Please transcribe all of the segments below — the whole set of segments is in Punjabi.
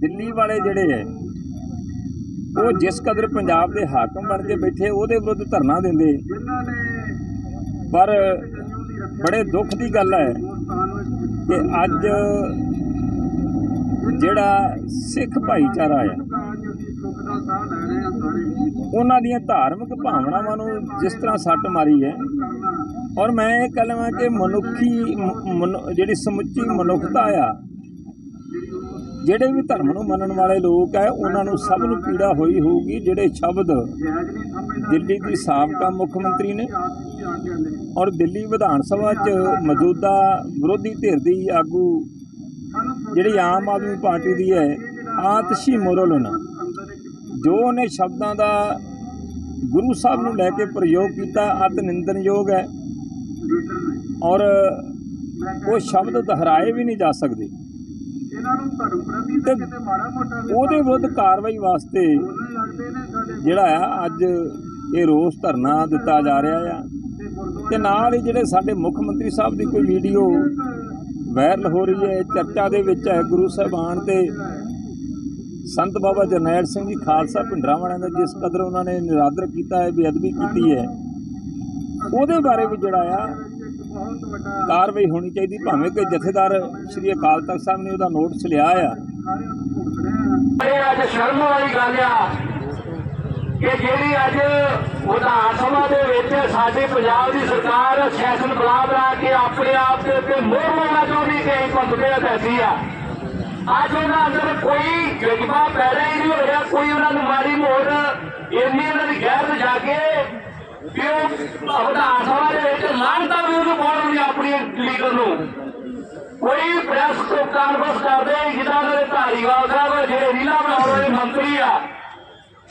ਦਿੱਲੀ ਵਾਲੇ ਜਿਹੜੇ ਹੈ ਉਹ ਜਿਸ ਕਦਰ ਪੰਜਾਬ ਦੇ ਹਾਕਮ ਬਣ ਕੇ ਬੈਠੇ ਉਹਦੇ ਵਿਰੁੱਧ ਧਰਨਾ ਦਿੰਦੇ ਪਰ ਬੜੇ ਦੁੱਖ ਦੀ ਗੱਲ ਹੈ ਕਿ ਅੱਜ ਜਿਹੜਾ ਸਿੱਖ ਭਾਈਚਾਰਾ ਹੈ ਉਹਨਾਂ ਦੀਆਂ ਧਾਰਮਿਕ ਭਾਵਨਾਵਾਂ ਨੂੰ ਜਿਸ ਤਰ੍ਹਾਂ ਸੱਟ ਮਾਰੀ ਹੈ ਔਰ ਮੈਂ ਇਹ ਕਹਾਂ ਕਿ ਮਨੁੱਖੀ ਜਿਹੜੀ ਸਮੁੱਚੀ ਮਨੁੱਖਤਾ ਆ ਜਿਹੜੇ ਵੀ ਧਰਮ ਨੂੰ ਮੰਨਣ ਵਾਲੇ ਲੋਕ ਹੈ, ਉਹਨਾਂ ਨੂੰ ਸਭ ਨੂੰ ਪੀੜਾ ਹੋਈ ਹੋਊਗੀ। ਜਿਹੜੇ ਸ਼ਬਦ ਦਿੱਲੀ ਦੀ ਸਾਬਕਾ ਮੁੱਖ ਮੰਤਰੀ ਨੇ ਔਰ ਦਿੱਲੀ ਵਿਧਾਨ ਸਭਾ 'ਚ ਮੌਜੂਦਾ ਵਿਰੋਧੀ ਧਿਰ ਦੀ ਆਗੂ ਜਿਹੜੀ ਆਮ ਆਦਮੀ ਪਾਰਟੀ ਦੀ ਹੈ, ਆਤਸ਼ੀ ਮੋਰਲਨ, ਜੋ ਉਹਨੇ ਸ਼ਬਦਾਂ ਦਾ ਗੁਰੂ ਸਾਹਿਬ ਨੂੰ ਲੈ ਕੇ ਪ੍ਰਯੋਗ ਕੀਤਾ, ਅਤ ਨਿੰਦਨਯੋਗ ਹੈ। ਔਰ ਉਹ ਸ਼ਬਦ ਦੁਹਰਾਏ ਵੀ ਨਹੀਂ ਜਾ ਸਕਦੇ। ਤੇ ਉਹਦੇ ਵਿਰੁੱਧ ਕਾਰਵਾਈ ਵਾਸਤੇ ਜਿਹੜਾ ਆ ਅੱਜ ਇਹ ਰੋਸ ਧਰਨਾ ਦਿੱਤਾ ਜਾ ਰਿਹਾ ਆ। ਤੇ ਨਾਲ ਹੀ ਜਿਹੜੇ ਸਾਡੇ ਮੁੱਖ ਮੰਤਰੀ ਸਾਹਿਬ ਦੀ ਕੋਈ ਵੀਡੀਓ ਵਾਇਰਲ ਹੋ ਰਹੀ ਹੈ ਚਰਚਾ ਦੇ ਵਿੱਚ ਹੈ ਗੁਰੂ ਸਾਹਿਬਾਨ ਤੇ ਸੰਤ ਬਾਬਾ ਜਰਨੈਲ ਸਿੰਘ ਜੀ ਖਾਲਸਾ ਭਿੰਡਰਾਂ ਵਾਲਿਆਂ ਦਾ ਜਿਸ ਕਦਰ ਉਹਨਾਂ ਨੇ ਨਿਰਾਦਰ ਕੀਤਾ ਹੈ ਬੇਅਦਬੀ ਕੀਤੀ ਹੈ। ਉਹਦੇ ਬਾਰੇ ਵੀ ਜਿਹੜਾ ਆ ਕਾਰਵਾਈ ਹੋਣੀ ਚਾਹੀਦੀ, ਭਾਵੇਂ ਕਿ ਜਥੇਦਾਰ ਸ਼੍ਰੀ ਅਕਾਲ ਤਖਤ ਸਾਹਿਬ ਨੇ ਉਹਦਾ ਨੋਟਿਸ ਲਿਆ ਆ। ਅੱਜ ਸ਼ਰਮ ਵਾਲੀ ਗੱਲ ਆ ਕਿ ਜਿਹੜੀ ਅੱਜ ਵਿਧਾਨ ਸਭਾ ਦੇ ਵਿੱਚ ਸਾਡੇ ਪੰਜਾਬ ਦੀ ਸਰਕਾਰ ਸੈਸ਼ਨ ਬੁਲਾ ਬੁਲਾ ਕੇ ਆਪਣੇ ਆਪ ਦੇ ਉੱਤੇ ਮੋਹਰ ਲਾਉਣਾ ਚਾਹੁੰਦੀ ਕਿ ਇਹ ਪੰਥਦੇ ਅਧੈਸੀ ਆ। ਅੱਜ ਉਹਨਾਂ ਅੰਦਰ ਕੋਈ ਜਜ਼ਬਾ ਪੈਦਾ ਹੀ ਨਹੀਂ ਹੋਇਆ ਕੋਈ ਉਹਨਾਂ ਨੂੰ ਮਾੜੀ ਮੋੜ ਇੰਨੀ ਉਹਨਾਂ ਦੀ ਗੈਰਤ ਜਾ ਕੇ ਕਿ ਉਹ ਵਿਧਾਨ ਸਭਾ ਦੇ ਵੀ ਉਹਨੂੰ ਪਾਉਣ ਆਪਣੀ ਲੀਡਰ ਨੂੰ। ਕੋਈ ਪ੍ਰੈਸ ਕਾਨਫਰੰਸ ਕਰਦੇ ਜਿੱਦਾਂ ਦੇ ਧਾਰੀਵਾਲ ਸਾਹਿਬ ਜਿਹੜੇ ਰੀਲਾ ਬਣਾਉਣ ਵਾਲੇ ਮੰਤਰੀ ਆ,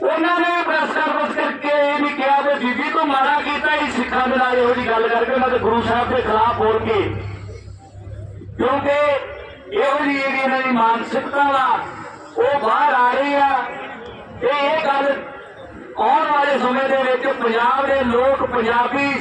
ਉਹਨਾਂ ਨੇ ਪ੍ਰੈਸ ਕਾਨਫਰੰਸ ਕਰਕੇ ਇਹ ਨਹੀਂ ਕਿਹਾ ਕਿ ਬੀਬੀ ਤੋਂ ਮਾਰਾ ਕੀਤਾ ਹੀ ਸਿੱਖਾਂ ਦੇ ਨਾਲ ਇਹੋ ਜਿਹੀ ਗੱਲ ਕਰਕੇ ਉਹਨਾਂ ਦੇ ਗੁਰੂ ਸਾਹਿਬ ਦੇ ਖਿਲਾਫ ਬੋਲ ਕੇ। ਕਿਉਂਕਿ ਇਹੋ ਜਿਹੀ ਜਿਹੜੀ ਇਹਨਾਂ ਦੀ ਮਾਨਸਿਕਤਾ ਵਾ, ਉਹ ਬਾਹਰ ਆ ਰਹੀ ਆ। ਤੇ ਇਹ ਗੱਲ ਆਉਣ ਵਾਲੇ ਸਮੇਂ ਦੇ ਵਿੱਚ ਪੰਜਾਬ ਦੇ ਲੋਕ ਪੰਜਾਬੀ